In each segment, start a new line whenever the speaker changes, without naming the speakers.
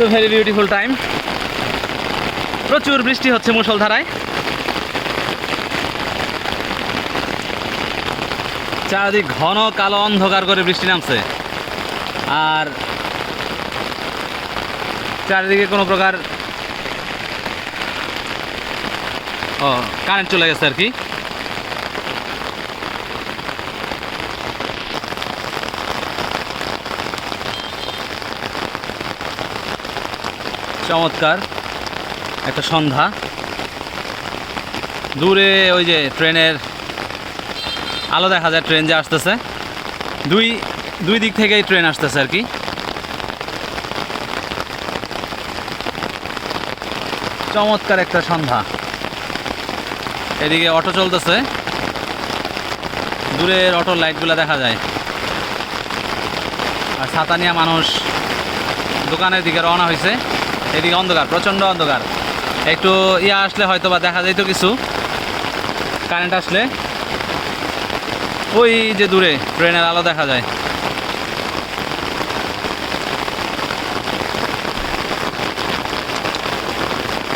তো very beautiful time প্রচুর বৃষ্টি হচ্ছে মুষলধারায়। চারিদিক ঘন কালো অন্ধকার করে বৃষ্টি নামছে। আর চারিদিকে কোনো প্রকার, ও কারেন্ট চলে গেছে আর কি। চমৎকার। একটা সন্ধ্যা। দূরে ওই যে ট্রেনের আলো দেখা যায়, ট্রেন যে আসতেছে। দুই দুই দিক থেকেই ট্রেন আসতেছে আর কি। চমৎকার একটা সন্ধ্যা। এদিকে অটো চলতেছে। দূরের অটোর লাইটগুলো দেখা যায়। আর ছাতা নিয়ে মানুষ দোকানের দিকে রওনা হয়েছে এদিকে অন্ধকার, প্রচণ্ড অন্ধকার। একটু ইয়া আসলে হয়তো বা দেখা যাইতো কিছু। কারেন্ট আসলে ওই যে দূরে, ট্রেনের আলো দেখা যায়।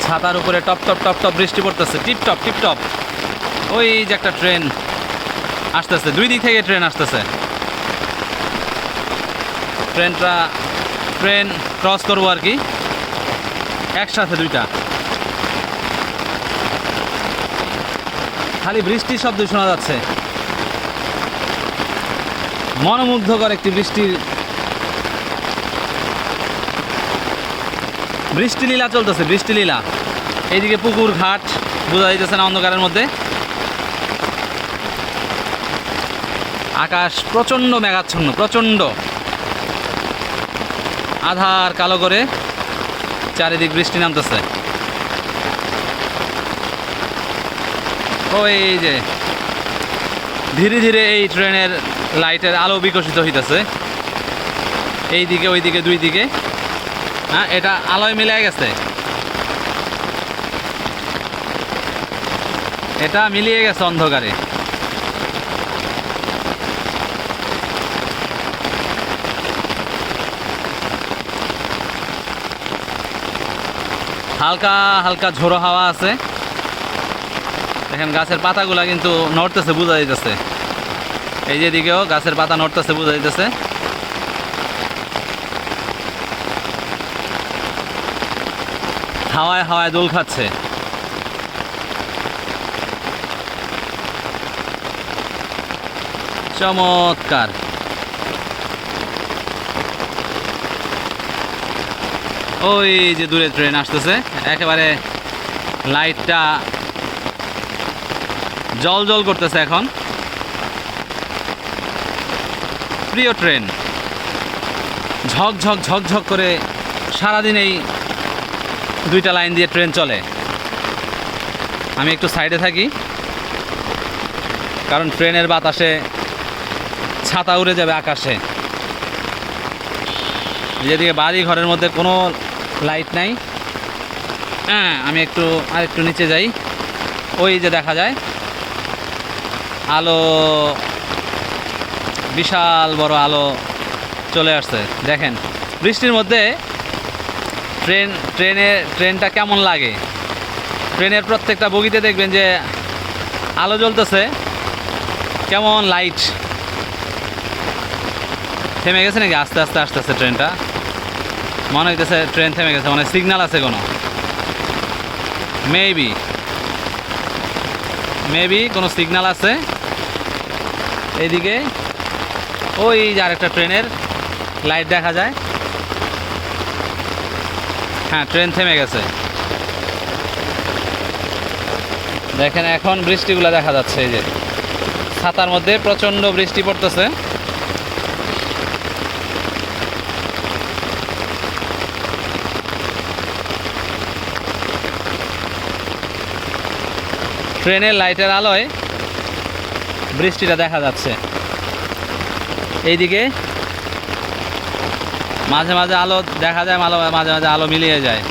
ছাতার উপরে টপ টপ টপ টপ বৃষ্টি পড়তেছে। টিপ, টপ টিপ, টপ। ওই যে একটা ট্রেন আসতেছে। দুই দিক থেকে ট্রেন আসতেছে। ট্রেনটা, ট্রেন ক্রস করব আর কি। একসাথে দুইটা। খালি বৃষ্টির শব্দ শোনা যাচ্ছে। মনোমুগ্ধকর একটি বৃষ্টির বৃষ্টি লীলা চলতেছে, বৃষ্টি লীলা। এইদিকে পুকুর, ঘাট, বোঝা যাইতেছে না অন্ধকারের মধ্যে। আকাশ প্রচণ্ড মেঘাচ্ছন্ন, প্রচণ্ড। আধার কালো করে। চারিদিক বৃষ্টি নামতেছে। ওই যে, ধীরে ধীরে এই ট্রেনের লাইটের আলো বিকশিত হইতেছে। এই দিকে ওই দিকে দুই দিকে হ্যাঁ এটা আলোয় মিলে গেছে। এটা মিলিয়ে গেছে অন্ধকারে। হালকা হালকা ঝোড়ো হাওয়া আছে। দেখেন গাছের পাতাগুলা কিন্তু নড়তেছে, বোঝা যাইতেছে। এই যে দিকেও গাছের পাতা নড়তেছে, বোঝা যাইতেছে। হাওয়ায় হাওয়ায় দোল খাচ্ছে। চমৎকার। ওই যে দূরে ট্রেন আসতেছে, একেবারে লাইটটা জল জল করতেছে এখন। প্রিয় ট্রেন, ঝক ঝক ঝক ঝক করে সারাদিন এই দুইটা লাইন দিয়ে ট্রেন চলে। আমি একটু সাইডে থাকি, কারণ ট্রেনের বাতাসে ছাতা উড়ে যাবে আকাশে। যেদিকে বাড়ি ঘরের মধ্যে কোনো লাইট নাই। হ্যাঁ আমি একটু আর একটু নিচে যাই। ওই যে দেখা যায়। আলো, বিশাল বড় আলো চলে আসছে। দেখেন, বৃষ্টির মধ্যে ট্রেন, ট্রেনে, ট্রেনটা কেমন লাগে? ট্রেনের প্রত্যেকটা বগিতে দেখবেন যে আলো জ্বলতেছে। কেমন লাইট থেমে গেছে নাকি? আস্তে আস্তে আস্তে আস্তে ট্রেনটা। মনে হইতেছে ট্রেন থেমে গেছে মানে সিগনাল আছে কোনো। মেবি মেবি কোনো সিগনাল আছে। এইদিকে। ওই যে আরেকটা ট্রেনের লাইট দেখা যায়। হ্যাঁ ট্রেন থেমে গেছে। দেখেন, এখন বৃষ্টিগুলো দেখা যাচ্ছে, এই যে। ছাতার মধ্যে প্রচণ্ড বৃষ্টি পড়তেছে। ট্রেনের লাইটের আলোয় বৃষ্টিটা দেখা যাচ্ছে। এইদিকে মাঝে মাঝে আলো দেখা যায় আলো মাঝে মাঝে আলো মিলিয়ে যায়।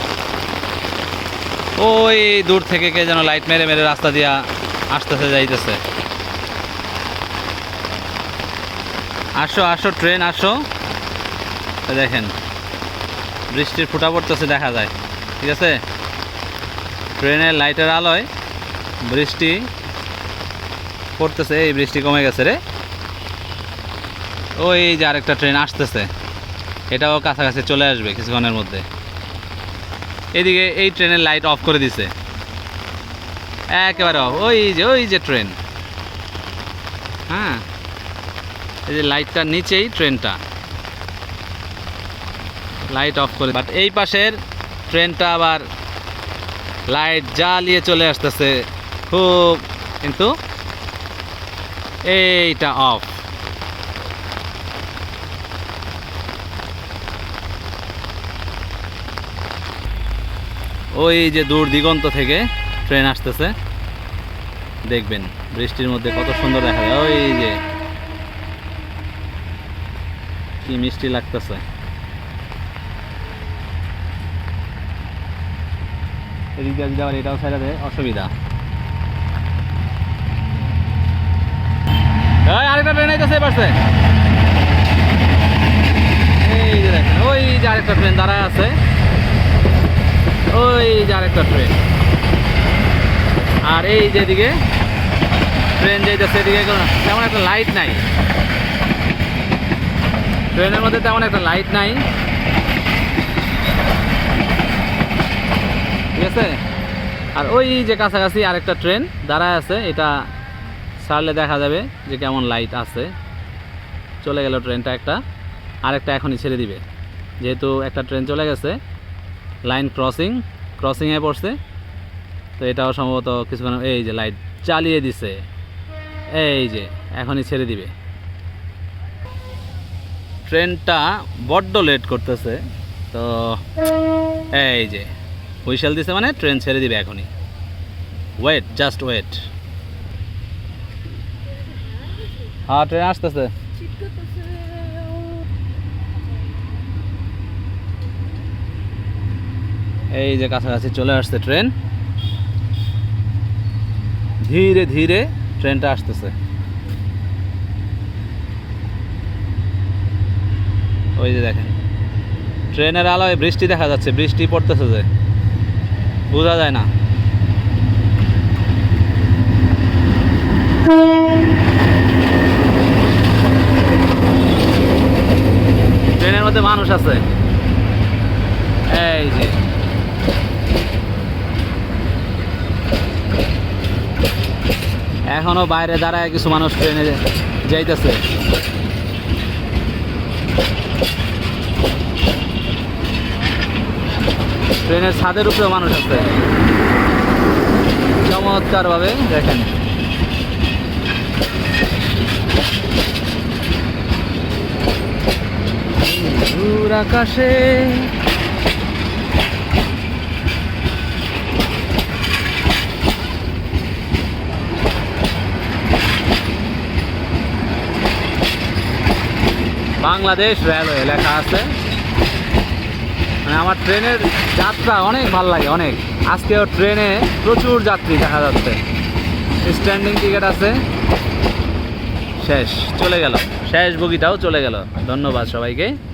ওই দূর থেকে কে যেন লাইট মেরে মেরে রাস্তা দিয়া আসতেছে, যাইতেছে। আসো আসো, ট্রেন, আসো। দেখেন, বৃষ্টির ফুটা পড়তেছে, দেখা যায়। ঠিক আছে? ট্রেনের লাইটের আলোয় বৃষ্টি পড়তেছে, এই বৃষ্টি কমে গেছে রে। ওই যে আরেকটা ট্রেন আসতেছে, এটাও কাছাকাছি চলে আসবে কিছুক্ষণের মধ্যে। এদিকে এই ট্রেনের লাইট অফ করে দিছে। একেবারে অফ ওই যে ওই যে ট্রেন হ্যাঁ এই যে লাইটটার নিচেই ট্রেনটা লাইট অফ করে বাট এই পাশের ট্রেনটা আবার লাইট জ্বালিয়ে চলে আসতেছে। খুব কিন্তু এইটা অফ ওই যে দূর দিগন্ত থেকে ট্রেন আসতেছে, দেখবেন বৃষ্টির মধ্যে কত সুন্দর দেখা যায়। ওই যে কি মিষ্টি লাগতেছে। এদিক দিয়ে আবার এটাও দেয় অসুবিধা। আরেকটা ট্রেন আইতেছে পাশে। এই যে দেখেন, ওই যে আরেকটা ট্রেন দাঁড়ায় আছে। ওই যে আরেকটা ট্রেন আর এই যেদিকে ট্রেন যাইতেছে এদিকে তেমন একটা লাইট নাই। ট্রেনের মধ্যে তেমন একটা লাইট নাই। ঠিক আছে? আর ওই যে কাছাকাছি আরেকটা ট্রেন দাঁড়ায় আছে, এটা ছাড়লে দেখা যাবে যে কেমন লাইট আছে। চলে গেল ট্রেনটা একটা। আরেকটা এখনই ছেড়ে দিবে। যেহেতু একটা ট্রেন চলে গেছে লাইন ক্রসিং ক্রসিংয়ে পড়ছে। তো এটাও সম্ভবত কিছুক্ষণ এই যে লাইট চালিয়ে দিছে। এই যে, এখনই ছেড়ে দিবে। ট্রেনটা বড্ড লেট করতেছে। তো এই যে, হুইসেল দিছে মানে ট্রেন ছেড়ে দিবে এখনই। ওয়েট জাস্ট ওয়েট হ্যাঁ ট্রেন আসতেছে। এই যে কাছাকাছি চলে আসছে ট্রেন। ধীরে ধীরে ট্রেনটা আসতেছে। ওই যে দেখেন, ট্রেনের আলোয় বৃষ্টি দেখা যাচ্ছে, বৃষ্টি পড়তেছে যে। বোঝা যায় না ট্রেনের মধ্যে মানুষ আছে। এই যে। এখনও বাইরে দাঁড়ায় কিছু মানুষ ট্রেনে যাইতেছে। ট্রেনের ছাদের উপরেও মানুষ আছে। চমৎকার ভাবে দেখেন দূর আকাশে। বাংলাদেশ রেলওয়ে লেখা আছে। মানে আমার ট্রেনের যাত্রা অনেক ভালো লাগে, অনেক। আজকেও ট্রেনে প্রচুর যাত্রী দেখা যাচ্ছে। স্ট্যান্ডিং টিকিট আছে। শেষ, চলে গেল। শেষ বগিটাও চলে গেল। ধন্যবাদ সবাইকে।